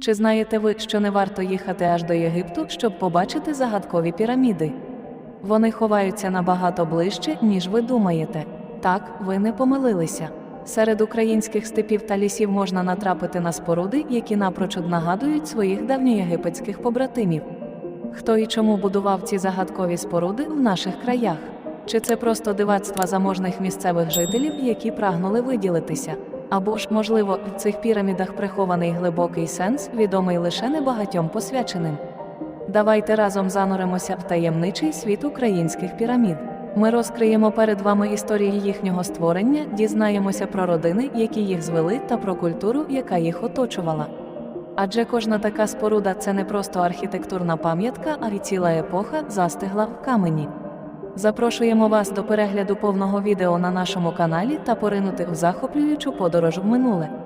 Чи знаєте ви, що не варто їхати аж до Єгипту, щоб побачити загадкові піраміди? Вони ховаються набагато ближче, ніж ви думаєте. Так, ви не помилилися. Серед українських степів та лісів можна натрапити на споруди, які напрочуд нагадують своїх давньоєгипетських побратимів. Хто і чому будував ці загадкові споруди в наших краях? Чи це просто дивацтва заможних місцевих жителів, які прагнули виділитися? Або ж, можливо, в цих пірамідах прихований глибокий сенс, відомий лише небагатьом посвяченим? Давайте разом зануримося в таємничий світ українських пірамід. Ми розкриємо перед вами історії їхнього створення, дізнаємося про родини, які їх звели, та про культуру, яка їх оточувала. Адже кожна така споруда це не просто архітектурна пам'ятка, а й ціла епоха застигла в камені. Запрошуємо вас до перегляду повного відео на нашому каналі та поринути в захоплюючу подорож в минуле.